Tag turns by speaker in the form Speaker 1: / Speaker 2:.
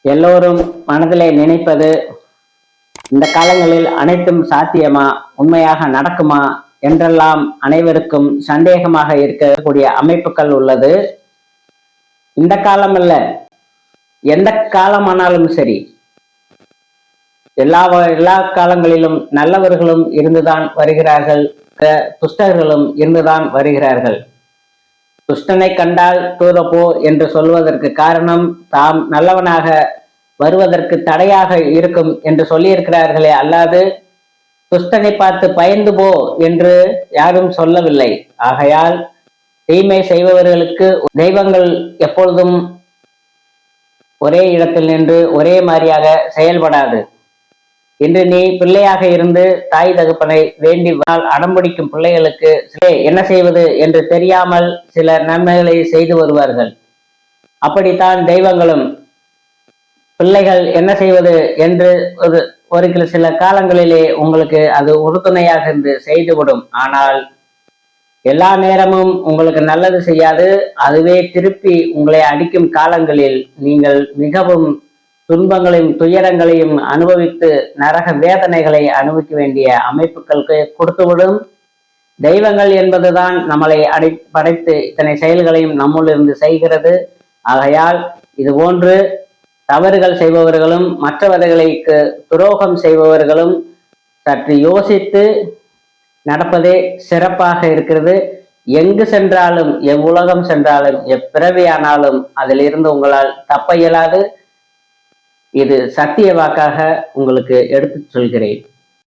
Speaker 1: எல்லோரும் மனதிலே நினைப்பது இந்த காலங்களில் அனைத்தும் சாத்தியமா உண்மையாக நடக்குமா என்றெல்லாம் அனைவருக்கும் சந்தேகமாக இருக்கக்கூடிய அமைப்புகள் உள்ளது. இந்த காலம் அல்ல எந்த காலமானாலும் சரி எல்லா எல்லா காலங்களிலும் நல்லவர்களும் இருந்துதான் வருகிறார்கள் க- துஷ்டர்களும் இருந்துதான் வருகிறார்கள். துஷ்டனை கண்டால் தூரப்போ என்று சொல்வதற்கு காரணம் தாம் நல்லவனாக வருவதற்கு தடையாக இருக்கும் என்று சொல்லியிருக்கிறார்களே அல்லாது துஷ்டனை பார்த்து பயந்து போ என்று யாரும் சொல்லவில்லை. ஆகையால் தீமை செய்பவர்களுக்கு தெய்வங்கள் எப்பொழுதும் ஒரே இடத்தில் நின்று ஒரே மாதிரியாக செயல்படாது. இன்று நீ பிள்ளையாக இருந்து தாய் தகப்பனை வேண்டி வாழ் அடம்பிடிக்கும் பிள்ளைகளுக்கு என்ன செய்வது என்று தெரியாமல் சில நன்மைகளை செய்து வருவார்கள். அப்படித்தான் தெய்வங்களும் பிள்ளைகள் என்ன செய்வது என்று ஒரு ஒரு சில காலங்களிலே உங்களுக்கு அது உறுதுணையாக இருந்து செய்துவிடும். ஆனால் எல்லா நேரமும் உங்களுக்கு நல்லது செய்யாது. அதுவே திருப்பி உங்களை அடிக்கும் காலங்களில் நீங்கள் மிகவும் துன்பங்களையும் துயரங்களையும் அனுபவித்து நரக வேதனைகளை அனுபவிக்க வேண்டிய அமைப்புகளுக்கு கொடுத்துவிடும் தெய்வங்கள் என்பதுதான் நம்மளை அடை படைத்து இத்தனை செயல்களையும் நம்முள்ளிருந்து செய்கிறது. ஆகையால் இது போன்று தவறுகள் செய்பவர்களும் மற்றவர்களுக்கு துரோகம் செய்பவர்களும் சற்று யோசித்து நடப்பதே சிறப்பாக இருக்கிறது. எங்கு சென்றாலும் எவ்வுலகம் சென்றாலும் எப்பிறவியானாலும் அதில் இருந்து உங்களால் தப்ப இயலாது. இது சத்திய வாக்காக உங்களுக்கு எடுத்து சொல்கிறேன்.